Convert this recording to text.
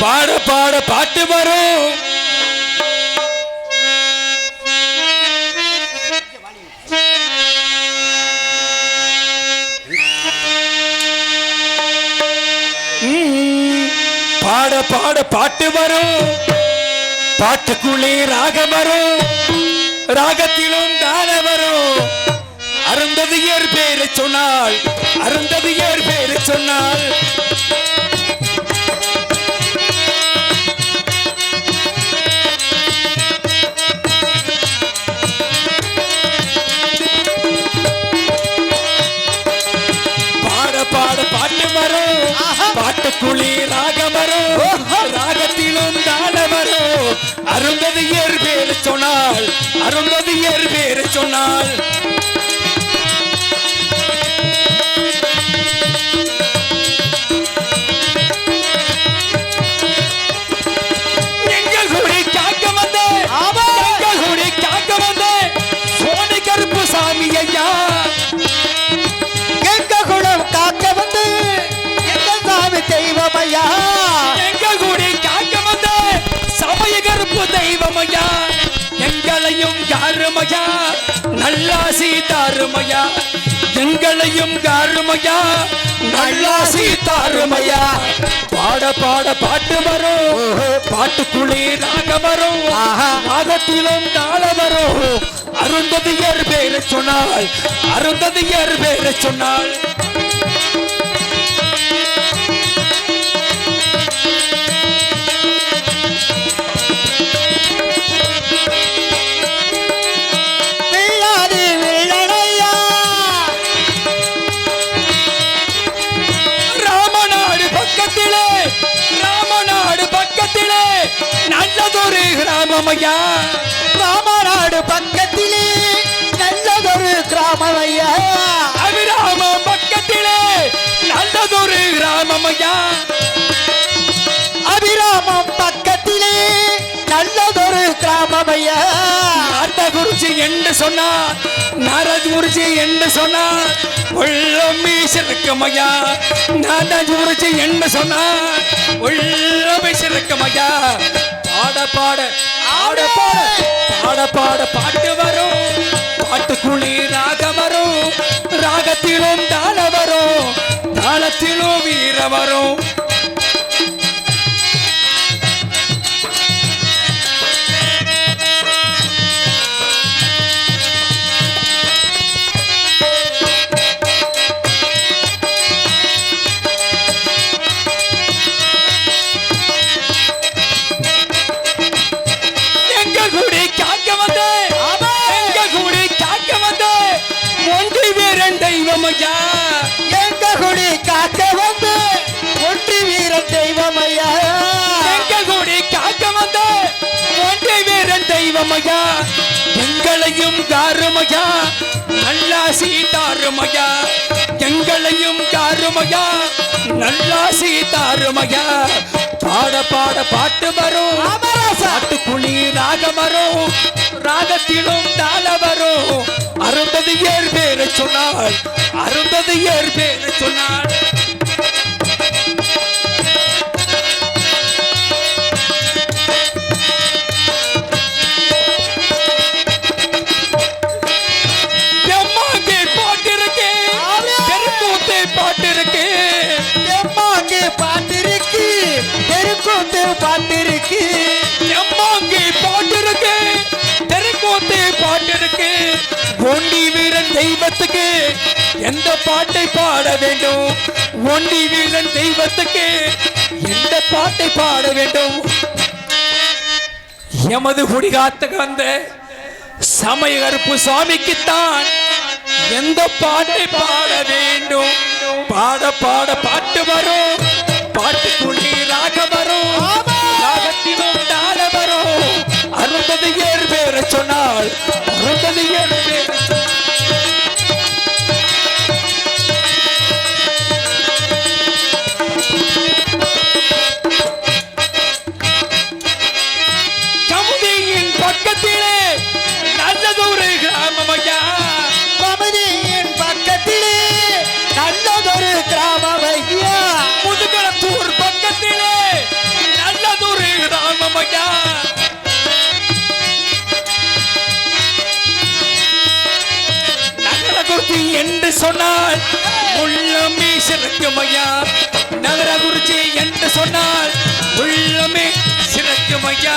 பாட பாட பாட்டு வரும். பாட பாட பாட்டு வரும். பாட்டுக்குள்ளே ராக வரும். ராகத்திலும் தான வரும். அருந்ததியர் பேரை சொன்னால் அருந்ததியர் பேரை சொன்னால் பாட்டுக்குழி ராகம் வரும் ராகத்திலும் தான வரும் அருந்ததியர் பேரு சொன்னால் அருந்ததியர் பேரு சொன்னால். ஐயா. எங்கள் கூடி காக்க வந்த சமய கருப்பு தெய்வமையா. எங்களையும் காருமையா நல்லாசி தாருமையா. எங்களையும் காருமையா நல்லாசி தாருமையா. பாட பாட பாட்டு வரும். பாட்டுக்குள்ளே ராகம் வரும். ராகத்திலும் தாள வரும். அருந்ததியர் பேரை சொன்னால் அருந்ததியர் பேரை சொன்னால் நல்லதொரு கிராமமையா? ராமநாடு பக்கத்திலே நல்லதொரு கிராமமையா? அபிராம பக்கத்திலே நல்லதொரு கிராமமையா? அபிராமம் பக்கத்திலே நல்லதொரு கிராமமையா? குருஜி என்று சொன்னார் நாரத் குருஜி என்று சொன்னார் உள்ளம் வீசிருக்கமையா? நாட்ட குருஜி என்று சொன்னார் உள்ளம் வீசிருக்கமையா? பாட பாட ஆட பாட பாட பாட பாட்டு வரும். பாட்டுக்குள்ளே ராகம் வரும். ராகத்திலும் தாள வரும். தாளத்திலும் வீர வரும். வீரன் தெய்வம் ஐயா. எங்க குடி காக்க வந்து ஒன்றி வீர தெய்வம் ஐயா எங்க கூடி காக்க வந்த ஒன்றி வீரன் தெய்வம் காருமையா நல்லாசி தாருமையா? எங்களையும் காருமையா நல்லாசி தாருமையா? பாட பாட பாட்டு வரும். பாட்டுக்குழி ராகம் வரும். ராகத்திலும் தாள வரும். அருந்தது ஏர் பேரை சொன்னாள். அருந்தது ஏர் பேரை சொன்னாள். பாட்டிருக்கு. ஒண்டி வீரன் தெய்வத்துக்கு எந்த பாட்டை பாட வேண்டும்? ஒண்டி வீரன் தெய்வத்துக்கு எந்த பாட்டை பாட வேண்டும்? எமது வந்த சமயகருப்பு சுவாமிக்குத்தான் எந்த பாட்டை பாட வேண்டும்? பாட பாட பாட்டு வரும். பாட்டுக்குள்ளே ராக வரும் சொன்னால் அருந்தது ஏர் என்று சொன்னால் உள்ளமே சிறக்குமையா நகர குருஜி என்று சொன்னால் உள்ளமே சிறக்குமையா